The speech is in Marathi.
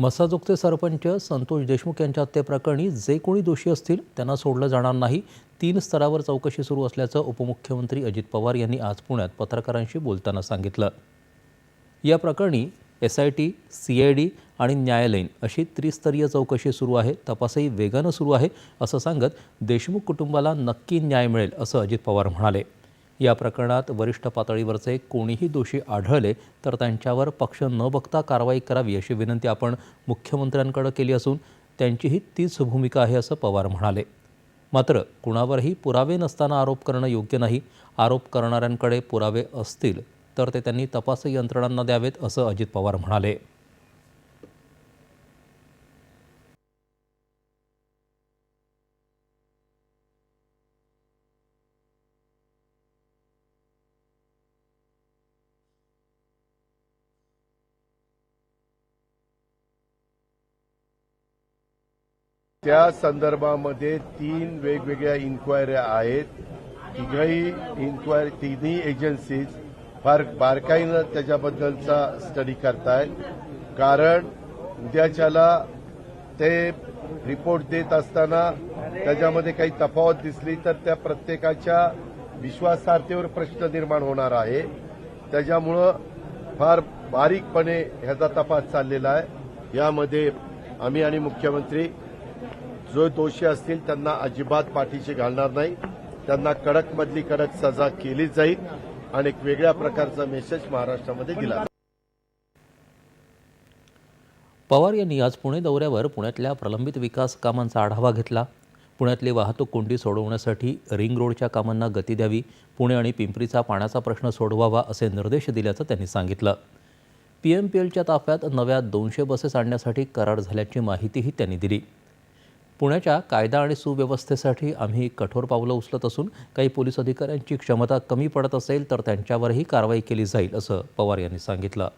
मसाजोगचे सरपंच संतोष देशमुख यांच्या हत्येप्रकरणी जे कोणी दोषी असतील त्यांना सोडलं जाणार नाही. तीन स्तरावर चौकशी सुरू असल्याचं उपमुख्यमंत्री अजित पवार यांनी आज पुण्यात पत्रकारांशी बोलताना सांगितलं. या प्रकरणी S I T C I D आणि न्यायालयीन अशी त्रिस्तरीय चौकशी सुरू आहे. तपासही वेगानं सुरू आहे असं सांगत देशमुख कुटुंबाला नक्की न्याय मिळेल असं अजित पवार म्हणाले. या प्रकरणात वरिष्ठ पातळीवरचे कोणीही दोषी आढळले तर त्यांच्यावर पक्ष न बघता कारवाई करावी अशी विनंती आपण मुख्यमंत्र्यांकडे केली असून त्यांचीही तीच भूमिका आहे असं पवार म्हणाले. मात्र कुणावरही पुरावे नसताना आरोप करणं योग्य नाही. आरोप करणाऱ्यांकडे पुरावे असतील तर ते त्यांनी तपास यंत्रणांना द्यावेत असं अजित पवार म्हणाले. त्या संदर्भामध्ये तीन वेगवेगळ्या इन्क्वायऱ्या आहेत. तिघही इन्क्वायरी तिन्ही एजन्सीज फार बारकाईनं त्याच्याबद्दलचा स्टडी करतायत. कारण उद्याच्याला ते रिपोर्ट देत असताना त्याच्यामध्ये काही तफावत दिसली तर त्या प्रत्येकाच्या विश्वासार्हतेवर प्रश्न निर्माण होणार आहे. त्याच्यामुळं फार बारीकपणे ह्याचा तपास चाललेला आहे. यामध्ये आम्ही आणि मुख्यमंत्री जो दोषी असतील त्यांना अजिबात पाठीशी घालणार नाही. त्यांना कडक मधली कडक सजा केली जाईल आणि एक वेगळ्या प्रकारचा मेसेज महाराष्ट्रामध्ये दिला पवार यांनी आज पुणे दौऱ्यावर पुण्यातल्या प्रलंबित विकास कामांचा आढावा घेतला. पुण्यातली वाहतूक कोंडी सोडवण्यासाठी रिंग रोडच्या कामांना गती द्यावी पुणे आणि पिंपरीचा पाण्याचा प्रश्न सोडवावा असे निर्देश दिल्याचं त्यांनी सांगितलं. पी एम पी एलच्या ताफ्यात नव्या दोनशे बसेस आणण्यासाठी करार झाल्याची माहितीही त्यांनी दिली. पुण्याच्या कायदा आणि सुव्यवस्थेसाठी आम्ही कठोर पावलं उचलत असून काही पोलीस अधिकाऱ्यांची क्षमता कमी पडत असेल तर त्यांच्यावरही कारवाई केली जाईल असं पवार यांनी सांगितलं.